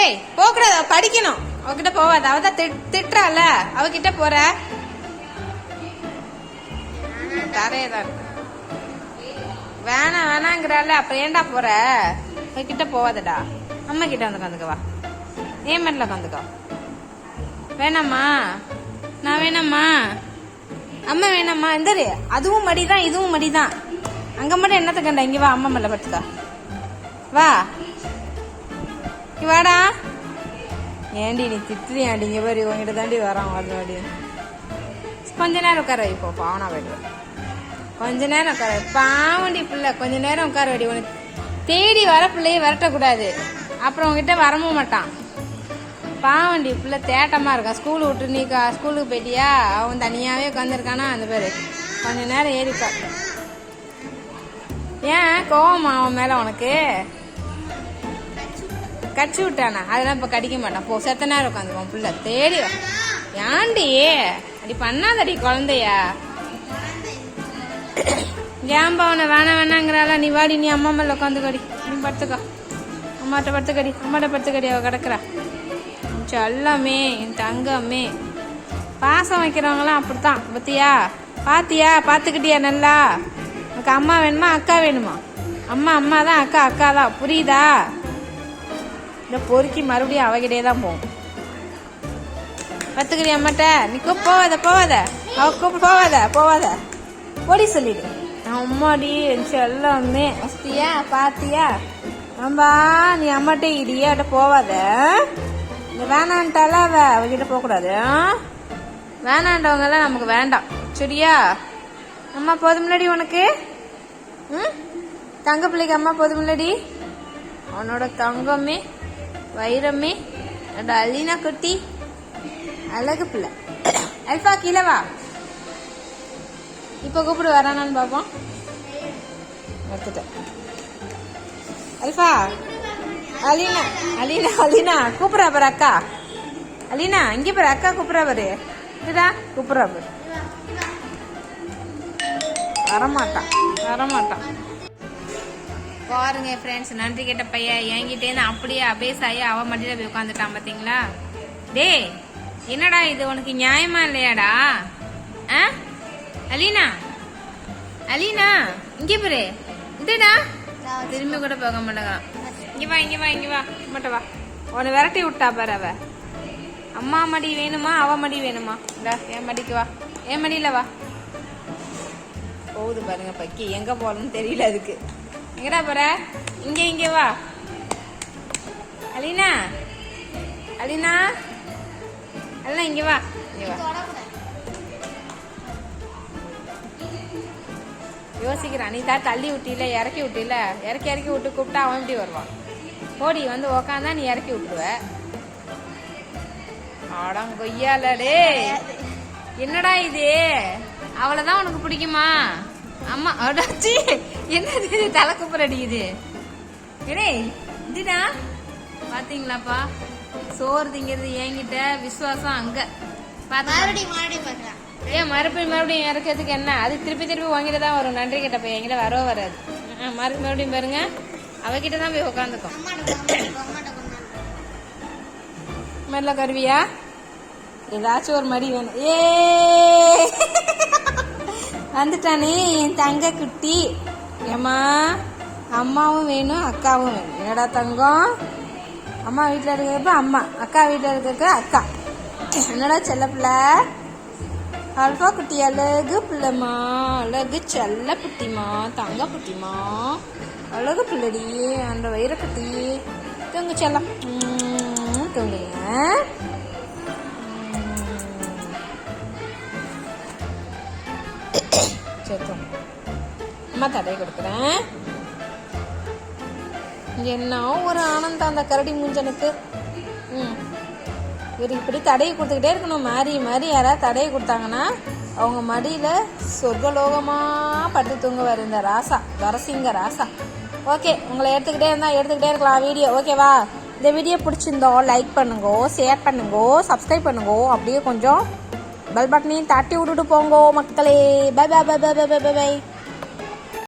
ஏய் போகக்கூடாது அவ படிக்கணும். அவகிட்ட போவாத அவ தான் திட்- திட்டுறால. அவகிட்ட போற. தரையதான் வேணாம் வேணாங்கிறால அப்ப ஏன்டா போற? அவகிட்ட போவாதடா அம்மா கிட்ட வந்து உட்காந்துக்க வா. ஏன் மேல உட்காந்துக்கோ வேணாம்மா. நான் வேணாம்மா. அம்மா வேணாம்மா. எந்தரு அதுவும் மடிதான் இதுவும் மடிதான். அங்க மட்டும் என்னத்த கண்டா? இங்க வா அம்மா மேல படுத்துக்கா. வா. வாடா. ஏண்டி நீ திட்டுறியாண்டி இங்க பாரு உங்ககிட்ட தாண்டி வரான் வரலாடி கொஞ்ச நேரம் உட்கார இப்போ பாவனா போயிடுவேன் கொஞ்ச நேரம் உட்கார வை. பாவண்டி பிள்ளை கொஞ்ச நேரம் உட்கார வேடி. உனக்கு தேடி வர பிள்ளையே விரட்டக்கூடாது. அப்புறம் உங்ககிட்ட வரவும் மாட்டான். பாவண்டி பிள்ளை தேட்டமா இருக்கான். ஸ்கூலு விட்டு நீ ஸ்கூலுக்கு போயிட்டியா? அவன் தனியாவே உட்காந்துருக்கானா அந்த பேரு. கொஞ்ச நேரம் ஏறிக்கா ஏன்? கோவமா அவன் மேல உனக்கு? கடிச்சு விட்டானா அதெல்லாம் இப்ப கடிக்க மாட்டான். போ செத்த நேரம் உட்காந்துருவான் புள்ள. தேடி ஏண்டியே அப்படி பண்ணாதடி குழந்தையா. ஏன்பா அவனை வேணாம் வேணாங்கிறாள? நீ வாடி நீ அம்மா மேல உட்காந்துக்கடி. நீ படுத்துக்கோ. அம்மாட்ட படுத்துக்கடி. அம்மாட்ட படுத்துக்கடி அவ கிடக்குறா. எல்லாமே என் தங்கமே. பாசம் வைக்கிறவங்களாம் அப்படித்தான். பத்தியா பாத்தியா பாத்துக்கிட்டியா நல்லா? உனக்கு அம்மா வேணுமா அக்கா வேணுமா? அம்மா அம்மா தான் அக்கா அக்கா தான் புரியுதா? இந்த பொறுக்கி மறுபடியும் அவகிட்டே தான் போகும். பத்துக்கிடி அம்மாட்ட நீ கூப்ப போவாத போவாத அவ கூப்பிட்டு போவாத போவாத பொடி சொல்லிடு. அம்மாடி எல்லாமே வசதியா பாத்தியா? அம்பா நீ அம்மாட்டே இடியாட்ட போவாத நீ வேணான்ட்டால அவ அவகிட்ட போகக்கூடாது. ஆ? எல்லாம் நமக்கு வேண்டாம். சரியா? அம்மா போதுமில்லடி உனக்கு? ம்? தங்க பிள்ளைக்கு அம்மா முன்னாடி? அவனோட தங்கமே. வைரமே. அலீனா அலினா குட்டி. அழகு பிள்ளை. அல்பா கீழே வா. இப்போ கூப்பிடு வரானான்னு பார்ப்போம். எடுத்துட்டேன். அல்பா அலீனா அலீனா அலீனா கூப்பிடுறா பாரு அக்கா. அலீனா இங்கே பாரு அக்கா கூப்பிடுறா பாரு. இதுடா கூப்பிடுறா பாரு. வரமாட்டான் வரமாட்டான் பாருங்க ஃப்ரெண்ட்ஸ் நன்றி கேட்ட பையன் என்கிட்டேருந்து அப்படியே அபேஸ் ஆகி அவன் மடியில் போய் உட்காந்துட்டான் பார்த்தீங்களா டேய் என்னடா இது உனக்கு நியாயமா இல்லையாடா? ஆ? அலீனா? அலீனா இங்கே பாரு. இதுடா திரும்பி கூட போக மாட்டேங்கான் இங்கே வா இங்கே வா இங்கே வா. மட்டும் வா. உன்னை விரட்டி விட்டா பாரு அவ. அம்மா மடி வேணுமா அவ மடி வேணுமா? இந்தா என் மடிக்கு வா. என் மடியில வா. போகுது பாருங்க பக்கி. எங்க போறோம்னு தெரியல அதுக்கு. எங்கடா போற? இங்க இங்க வா. அலினா? அலினா? அலீனா இங்க வா. இங்க வா. யோசிக்கிறான். நீ தான் தள்ளி விட்டில இறக்கி விட்டில இறக்கி இறக்கி விட்டு கூப்பிட்டா அவன் எப்படி வருவான்? ஓடி வந்து உக்காந்தா நீ இறக்கி விட்டுருவ. அடங்கொய்யாலடே என்னடா இது? அவளைதான் உனக்கு பிடிக்குமா? அம்மா அடாச்சி. என்னது இது? தலைக்குப்புற அடிக்குது. ஏடே இதுடா பாத்தீங்களாப்பா? சோறு திங்கிறது என்கிட்ட விசுவாசம் அங்க. மறுபடியும் மறுபடியும் பார்க்கலாம் ஏன் மறுபடியும் மறுபடியும் இறக்கிறதுக்கு என்ன? அது திருப்பி திருப்பி உங்ககிட்ட தான் வரும். நன்றி கேட்ட போய் என்கிட்ட வரவே வராது. ஆ, மறுபடியும் மறுபடியும் பாருங்க. அவகிட்ட தான் போய் உட்காந்துக்கும் மெல்ல கருவியா? ஏதாச்சும் ஒரு மடி வேணும். ஏ! வந்துட்டானே என் தங்க குட்டி. ஏம்மா அம்மாவும் வேணும் அக்காவும் வேணும். என்னடா தங்கம்? அம்மா வீட்டில் இருக்கிறப்ப அம்மா அக்கா வீட்டில் இருக்கிறப்ப அக்கா. என்னடா செல்ல பிள்ளை? அல்பா குட்டி அழகு பிள்ளைமா அழகு செல்ல குட்டிமா தங்க குட்டிமா அழகு பிள்ளடி அந்த வைரக்குட்டி தூங்கு செல்லம். உம், தூங்குங்க சேர்த்தோம். அம்மா தடை கொடுக்குறேன். என்ன ஒரு ஆனந்தம் அந்த கரடி மூஞ்சனுக்கு. ம். இவர் இப்படி தடையை கொடுத்துக்கிட்டே இருக்கணும். மாறி மாறி யாராவது தடையை கொடுத்தாங்கன்னா அவங்க மடியில் சொர்க்கலோகமாக பட்டு தூங்குவார் இந்த ராசா வரசிங்க ராசா. ஓகே உங்களை எடுத்துக்கிட்டே இருந்தால் எடுத்துக்கிட்டே இருக்கலாம் வீடியோ. ஓகேவா? இந்த வீடியோ பிடிச்சிருந்தோம் லைக் பண்ணுங்க ஷேர் பண்ணுங்க சப்ஸ்கிரைப் பண்ணுங்க. அப்படியே கொஞ்சம் பெல் பட்டனையும் தட்டி விட்டுட்டு போங்கோ மக்களே. Bye bye bye bye bye bye bye.